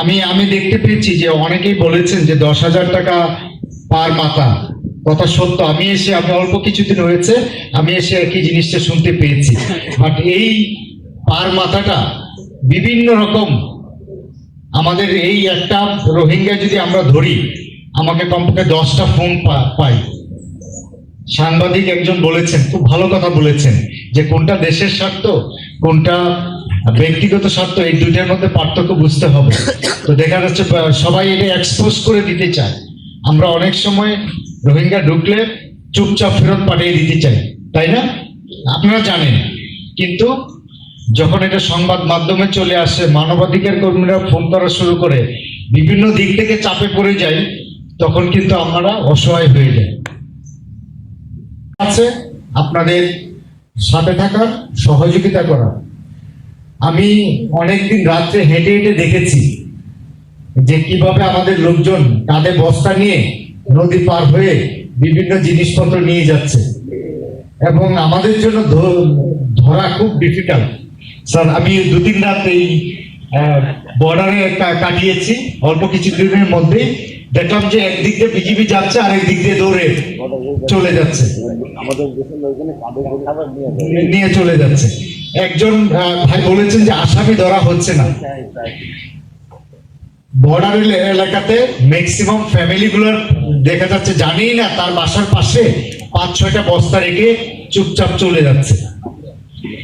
আমি আমি দেখতে পেয়েছি যে অনেকেই বলেছেন যে দশ হাজার টাকা পার মাথা। কথা সত্য, আমি এসে, আমি অল্প কিছুদিন হয়েছে, আমি এসে একই জিনিসটা শুনতে পেয়েছি। বাট এই পার মাথাটা বিভিন্ন রকম, আমাদের এই একটা রোহিঙ্গা যদি আমরা ধরি, আমাকে কমপক্ষে দশটা ফোন পাই। সাংবাদিক একজন বলেছেন, খুব ভালো কথা বলেছেন, যে কোনটা দেশের স্বার্থ, কোনটা ব্যক্তিগত স্বার্থ, এই দুইটার মধ্যে পার্থক্য বুঝতে হবে। তো দেখা যাচ্ছে সবাই এটা এক্সপোজ করে দিতে চায়। আমরা অনেক সময় রোহিঙ্গা ঢুকলে চুপচাপ ফেরত পাঠিয়ে দিতে চাই, তাই না? আপনারা জানেন। কিন্তু যখন এটা সংবাদ মাধ্যমে চলে আসে, মানবাধিকার কর্মীরা ফোন করা শুরু করে, বিভিন্ন দিক থেকে চাপে পড়ে যাই, তখন কিন্তু আমরা অসহায় হয়ে যাই। আছে আপনাদের সাথে থাকার, সহযোগিতা করা আমি অনেকদিন রাত্রে হেঁটে হেঁটে দেখেছি যে কীভাবে আমাদের লোকজন কাঁধে বস্তা নিয়ে নদী পার হয়ে বিভিন্ন জিনিসপত্র নিয়ে যাচ্ছে। এবং আমাদের জন্য ধরা খুব ডিফিকাল্ট স্যার আমি দু তিন রাত এই বর্ডারে কাটিয়েছি। অল্প কিছু দিনের মধ্যে দেখলাম যে একদিক দিয়ে বিজিবি যাচ্ছে আর একদিক দিয়ে দৌড়ে চলে যাচ্ছে। নিয়ে চলে যাচ্ছে। একজন ভাই বলেছেন যে আসামি ধরা হচ্ছে না। বর্ডার এলাকাতে ম্যাক্সিমাম ফ্যামিলি গুলোর দেখা যাচ্ছে, জানেই না, তার বাসার পাশে পাঁচ ছয়টা বস্তা রেখে চুপচাপ চলে যাচ্ছে।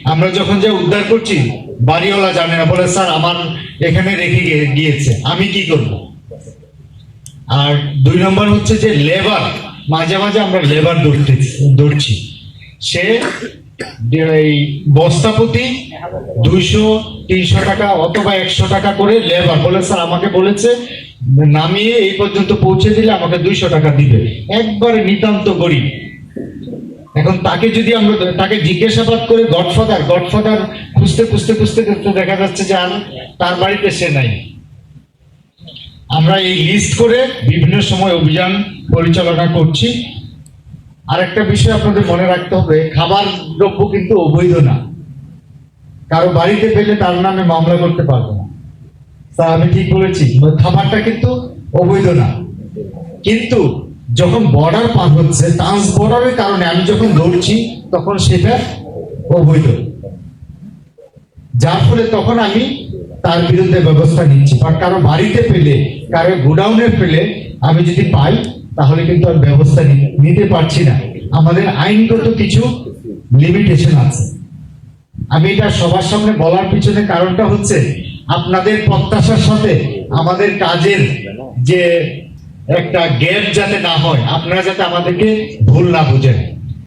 আমরা যখন যে উদ্ধার করছি, বাড়িওয়ালা জানে না, বলে, স্যার, আমার এখানে রেখে গিয়ে- গিয়েছে, আমি কি করব? আর দুই নম্বর হচ্ছে যে লেবার মাঝে মাঝে আমরা লেবার ধরতে ধরছি। সে দুইশো, তিনশো টাকা অথবা একশো টাকা করে লেবার বলে স্যার আমাকে বলেছে, নামিয়ে এই পর্যন্ত পৌঁছে দিলে আমাকে দুইশো টাকা দিবে। একবারে নিতান্ত গরিব। এখন তাকে যদি আমরা, তাকে জিজ্ঞাসাবাদ করে গডফাদার গডফাদার খুঁজতে খুঁজতে খুঁজতে খুঁজতে দেখা যাচ্ছে যে আর তার বাড়িতে সে নাই। আমরা এই লিস্ট করে বিভিন্ন সময় অভিযান পরিচালনা করছি। আরেকটা বিষয় আপনাদের মনে রাখতে হবে, খাবার দ্রব্য কিন্তু অবৈধ না। কারও বাড়িতে পেলে তার নামে মামলা করতে পারব না। তা আমি ঠিক বলেছি, খাবারটা কিন্তু অবৈধ না। কিন্তু যখন বর্ডার পার হচ্ছে ট্রান্স বর্ডারের কারণে আমি যখন দৌড়ছি তখন সেটা অবৈধ। যার ফলে তখন আমি তার বিরুদ্ধে ব্যবস্থা নিচ্ছি। বা কারও বাড়িতে পেলে কারও গোডাউনে পেলে আমি যদি পাই তাহলে কিন্তু আর ব্যবস্থা নিতে পারছি না। আমাদের আইনগত কিছু লিমিটেশন আছে। আমি এটা সবার সামনে বলার পিছনে কারণটা হচ্ছে, আপনাদের প্রত্যাশার সাথে আমাদের কাজের যে একটা গ্যাপ যাতে না হয়, আপনারা যাতে আমাদেরকে ভুল না বুঝেন।